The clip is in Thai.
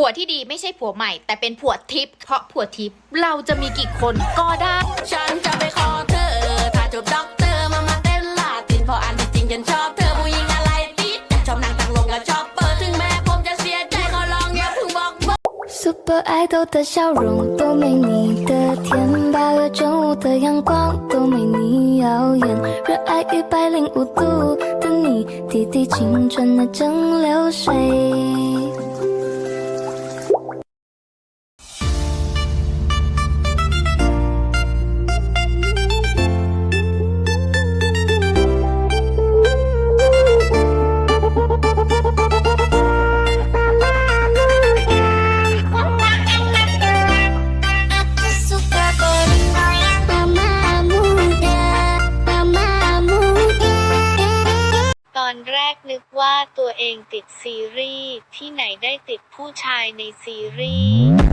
ผัวที่ดีไม่ใช่ผัวใหม่ แต่เป็นผัวทิพย์เพราะผัวทิพย์เราจะมีกี่คนก็ได้ ฉันจะไปขอเธอ ถ้าจบด็อกเตอร์มามาเต้นลาตินเพราะอันที่จริงฉันชอบเธอผู้หญิงอะไรติดชอบนั่งตั้งลงกับชอบเปิดถึงแม้ผมจะเสียใจขอลองอย่าเพิ่งบอกว่า Super Idol 的笑容都没你的甜，八月正午的阳光都没你耀眼，热爱一百零五度的你，滴滴青春的蒸馏水。 อนแรกนึกว่าตัวเองติดซีรีส์ที่ไหนได้ติดผู้ชายในซีรีส์